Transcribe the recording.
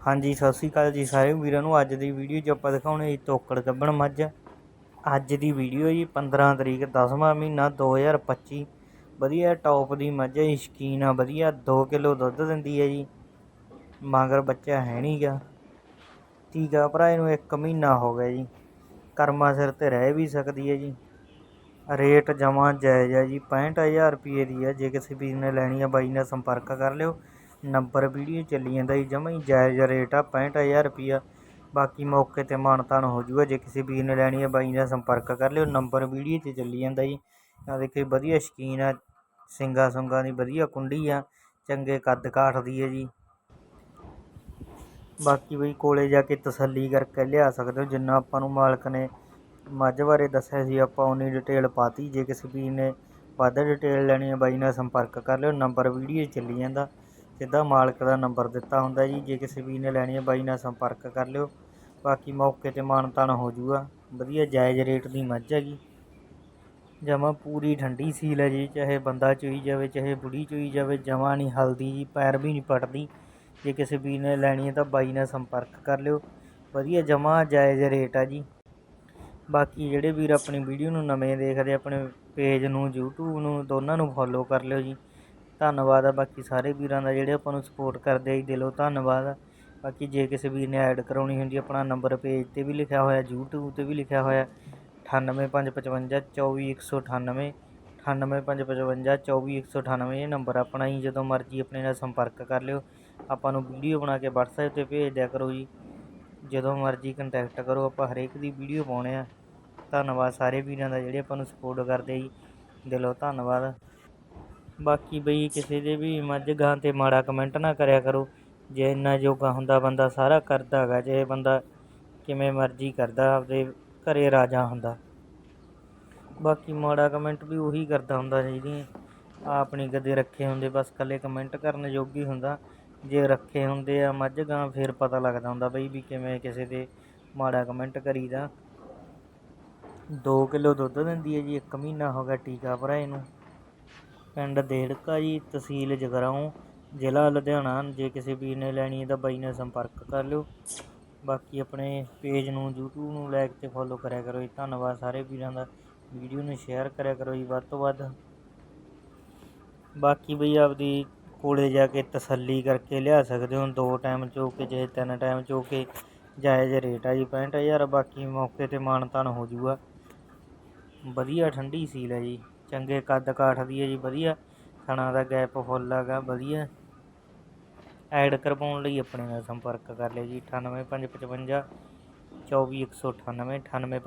ਹਾਂਜੀ, ਸਤਿ ਸ਼੍ਰੀ ਅਕਾਲ ਜੀ ਸਾਰੇ ਵੀਰਾਂ ਨੂੰ ਅੱਜ ਦੀ ਵੀਡੀਓ 'ਚ ਆਪਾਂ ਦਿਖਾਉਣੇ ਜੀ ਤੋਕੜ ਗੱਬਣ ਮੱਝ। ਅੱਜ ਦੀ ਵੀਡੀਓ ਜੀ 15 ਤਰੀਕ 10ਵਾਂ ਮਹੀਨਾ 2025 ਵਧੀਆ ਟੌਪ ਦੀ ਮੱਝ ਹੈ ਜੀ, ਸ਼ਕੀਨ ਆ, ਵਧੀਆ। 2 ਕਿਲੋ ਦੁੱਧ ਦਿੰਦੀ ਹੈ ਜੀ। ਮਗਰ ਬੱਚਾ ਹੈ ਨਹੀਂਗਾ ਟੀਕਾ ਭਰਾ ਇਹਨੂੰ 1 ਮਹੀਨਾ ਹੋ ਗਿਆ ਜੀ। ਕਰਮਾ ਸਿਰ ਤੇ ਰਹਿ ਵੀ ਸਕਦੀ ਹੈ ਜੀ। ਰੇਟ ਜਮਾ ਜਾਇਜ਼ ਹੈ ਜੀ 65000 ਰੁਪਏ ਦੀ ਹੈ ਜੇ ਕਿਸੇ ਵੀਰ ਨੇ ਲੈਣੀ ਹੈ ਬਾਈ ਨਾਲ ਸੰਪਰਕ ਕਰ ਲਿਓ। ਨੰਬਰ ਵੀਡੀਓ ਚੱਲੀ ਜਾਂਦਾ ਜੀ ਜਮਾ ਹੀ ਜਾਇਜ਼ ਰੇਟ ਆ 65000 ਰੁਪਈਆ। ਬਾਕੀ ਮੌਕੇ ਤੇ ਮਾਨਤਾਨ ਹੋ ਜੂਗਾ, ਜੇ ਕਿਸੇ ਵੀਰ ਨੇ ਲੈਣੀ ਹੈ ਬਾਈ ਨਾਲ ਸੰਪਰਕ ਕਰ ਲਿਓ, ਨੰਬਰ ਵੀਡੀਓ 'ਚ ਚੱਲੀ ਜਾਂਦਾ ਜੀ ਆ ਦੇਖੋ ਵਧੀਆ ਸ਼ਕੀਨ ਆ ਸਿੰਗਾ ਸੁੰਗਾ ਦੀ ਵਧੀਆ ਕੁੰਡੀ ਆ, ਚੰਗੇ ਕੱਦ ਕਾਠ ਦੀ ਹੈ ਜੀ। ਬਾਕੀ ਬਈ ਕੋਲੇ ਜਾ ਕੇ ਤਸੱਲੀ ਕਰਕੇ ਲਿਆ ਸਕਦੇ ਹੋ, ਜਿੰਨਾ ਆਪਾਂ ਨੂੰ ਮਾਲਕ ਨੇ ਮੱਝ ਬਾਰੇ ਦੱਸਿਆ ਸੀ, ਆਪਾਂ ਉਨੀ ਡਿਟੇਲ ਪਾਤੀ। ਜੇ ਕਿਸੇ ਵੀਰ ਨੇ ਵੱਧ ਡਿਟੇਲ ਲੈਣੀ ਹੈ ਬਾਈ ਨਾਲ ਸੰਪਰਕ ਕਰ ਲਿਓ, ਨੰਬਰ ਵੀਡੀਓ 'ਚ ਚੱਲੀ ਜਾਂਦਾ। ਸਿੱਧਾ ਮਾਲਕ ਦਾ ਨੰਬਰ ਦਿੱਤਾ ਹੁੰਦਾ ਜੀ? ਜੇ ਕਿਸੇ ਵੀਰ ਨੇ ਲੈਣੀ ਹੈ ਬਾਈ ਨਾਲ ਸੰਪਰਕ ਕਰ ਲਿਓ। ਬਾਕੀ ਮੌਕੇ ਤੇ ਮਾਨਤਾਨ ਹੋ ਜੂਗਾ। ਵਧੀਆ ਜਾਇਜ਼ ਰੇਟ ਦੀ ਮੱਝ ਹੈਗੀ ਜਮਾ ਪੂਰੀ ਠੰਡੀ ਸੀਲ ਹੈ ਜੀ। ਚਾਹੇ ਬੰਦਾ ਚੋਈ ਜਾਵੇ, ਚਾਹੇ ਬੁੜੀ ਚੋਈ ਜਾਵੇ, ਜਮਾ ਨਹੀਂ ਹਲਦੀ ਜੀ, ਪੈਰ ਵੀ ਨਹੀਂ ਪਟਦੀ। ਜੇ ਕਿਸੇ ਵੀਰ ਨੇ ਲੈਣੀ ਹੈ ਤਾਂ ਬਾਈ ਨਾਲ ਸੰਪਰਕ ਕਰ ਲਿਓ। ਵਧੀਆ ਜਮਾ ਜਾਇਜ਼ ਰੇਟ ਆ ਜੀ। ਬਾਕੀ ਜਿਹੜੇ ਵੀਰ ਆਪਣੀ ਵੀਡੀਓ ਨੂੰ ਨਵੇਂ ਦੇਖਦੇ ਆਪਣੇ ਪੇਜ ਨੂੰ, YouTube ਨੂੰ, ਦੋਨਾਂ ਨੂੰ ਫੋਲੋ ਕਰ ਲਿਓ ਜੀ। ਧੰਨਵਾਦ ਆ ਬਾਕੀ ਸਾਰੇ ਵੀਰਾਂ ਦਾ ਜਿਹੜੇ ਆਪਾਂ ਨੂੰ ਸਪੋਰਟ ਕਰਦੇ ਆ ਜੀ, ਦਿਲੋਂ ਧੰਨਵਾਦ ਆ। ਬਾਕੀ ਜੇ ਕਿਸੇ ਵੀਰ ਨੇ ਐਡ ਕਰਾਉਣੀ ਹੁੰਦੀ ਆਪਣਾ ਨੰਬਰ ਪੇਜ ਤੇ ਵੀ ਲਿਖਿਆ ਹੋਇਆ, YouTube ਤੇ ਵੀ ਲਿਖਿਆ ਹੋਇਆ 98555 24198 98555 24198 ਇਹ ਨੰਬਰ ਆਪਣਾ ਹੀ ਜਦੋਂ ਮਰਜ਼ੀ ਆਪਣੇ ਨਾਲ ਸੰਪਰਕ ਕਰ ਲਿਓ। ਆਪਾਂ ਨੂੰ ਵੀਡੀਓ ਬਣਾ ਕੇ WhatsApp ਤੇ ਭੇਜ ਦਿਆ ਕਰੋ ਜੀ। ਜਦੋਂ ਮਰਜ਼ੀ ਕੰਟੈਕਟ ਕਰੋ, ਆਪਾਂ ਹਰੇਕ ਦੀ ਵੀਡੀਓ ਪਾਉਣੇ ਆ। ਧੰਨਵਾਦ ਸਾਰੇ ਵੀਰਾਂ ਦਾ ਜਿਹੜੇ ਆਪਾਂ ਨੂੰ ਸਪੋਰਟ ਕਰਦੇ ਜੀ, ਦਿਲੋਂ ਧੰਨਵਾਦ। ਬਾਕੀ ਬਈ ਕਿਸੇ ਦੇ ਵੀ ਮੱਝ ਗਾਂ ਤੇ ਮਾੜਾ ਕਮੈਂਟ ਨਾ ਕਰਿਆ ਕਰੋ। ਜੇ ਇੰਨਾ ਜੋਗਾ ਹੁੰਦਾ ਬੰਦਾ ਸਾਰਾ ਕਰਦਾ ਹੈਗਾ, ਜੇ ਬੰਦਾ ਕਿਵੇਂ ਮਰਜ਼ੀ ਕਰਦਾ, ਆਪਦੇ ਘਰੇ ਰਾਜਾ ਹੁੰਦਾ। ਬਾਕੀ ਮਾੜਾ ਕਮੈਂਟ ਵੀ ਉਹੀ ਕਰਦਾ ਹੁੰਦਾ ਜਿਹਦੀ ਆਪਣੀ ਗਦੇ ਰੱਖੇ ਹੁੰਦੇ, ਬਸ ਕੱਲੇ ਕਮੈਂਟ ਕਰਨ ਯੋਗੀ ਹੁੰਦਾ। ਜੇ ਰੱਖੇ ਹੁੰਦੇ ਆ ਮੱਝ ਗਾਂ, ਫਿਰ ਪਤਾ ਲੱਗਦਾ ਹੁੰਦਾ ਬਈ ਵੀ ਕਿਵੇਂ ਕਿਸੇ ਦੇ ਮਾੜਾ ਕਮੈਂਟ ਕਰੀਦਾ। 2 ਕਿਲੋ ਦੁੱਧ ਦਿੰਦੀ ਹੈ ਜੀ 1 ਮਹੀਨਾ ਹੋ ਗਿਆ ਟੀਕਾ ਭਰਾਏ ਨੂੰ। ਪਿੰਡ ਦੇੜਕਾ ਜੀ, ਤਹਿਸੀਲ ਜਗਰਾਉਂ, ਜ਼ਿਲ੍ਹਾ ਲੁਧਿਆਣਾ। ਜੇ ਕਿਸੇ ਵੀਰ ਨੇ ਲੈਣੀ ਹੈ ਤਾਂ ਬਾਈ ਨਾਲ ਸੰਪਰਕ ਕਰ ਲਿਓ। ਬਾਕੀ ਆਪਣੇ ਪੇਜ ਨੂੰ, YouTube ਨੂੰ ਲਾਈਕ ਤੇ ਫੋਲੋ ਕਰਿਆ ਕਰੋ ਜੀ। ਧੰਨਵਾਦ ਸਾਰੇ ਵੀਰਾਂ ਦਾ। ਵੀਡੀਓ ਨੂੰ ਸ਼ੇਅਰ ਕਰਿਆ ਕਰੋ ਜੀ ਵੱਧ ਤੋਂ ਵੱਧ। ਬਾਕੀ ਬਈ ਆਪਦੀ ਕੋਲੇ ਜਾ ਕੇ ਤਸੱਲੀ ਕਰਕੇ ਲਿਆ ਸਕਦੇ ਹੋ। ਦੋ ਟਾਈਮ ਚੋ ਕੇ, ਚਾਹੇ ਤਿੰਨ ਟਾਈਮ ਚੋ ਕੇ, ਜਾਇਜ਼ ਰੇਟ ਆ ਜੀ 65000 ਬਾਕੀ ਮੌਕੇ ਤੇ ਮਾਨਤਾਨ ਹੋ ਜੂਗਾ। ਵਧੀਆ ਠੰਡੀ ਸੀਲ ਹੈ ਜੀ। ਚੰਗੇ ਕੱਦ ਕਾਠ ਦੀ ਹੈ ਜੀ, ਵਧੀਆ। ਥਣਾ ਦਾ ਗੈਪ ਫੁੱਲ ਹੈਗਾ, ਵਧੀਆ। ਐਡ ਕਰਵਾਉਣ ਲਈ ਆਪਣੇ ਨਾਲ ਸੰਪਰਕ ਕਰ ਲਿਓ ਜੀ 98555 24198 98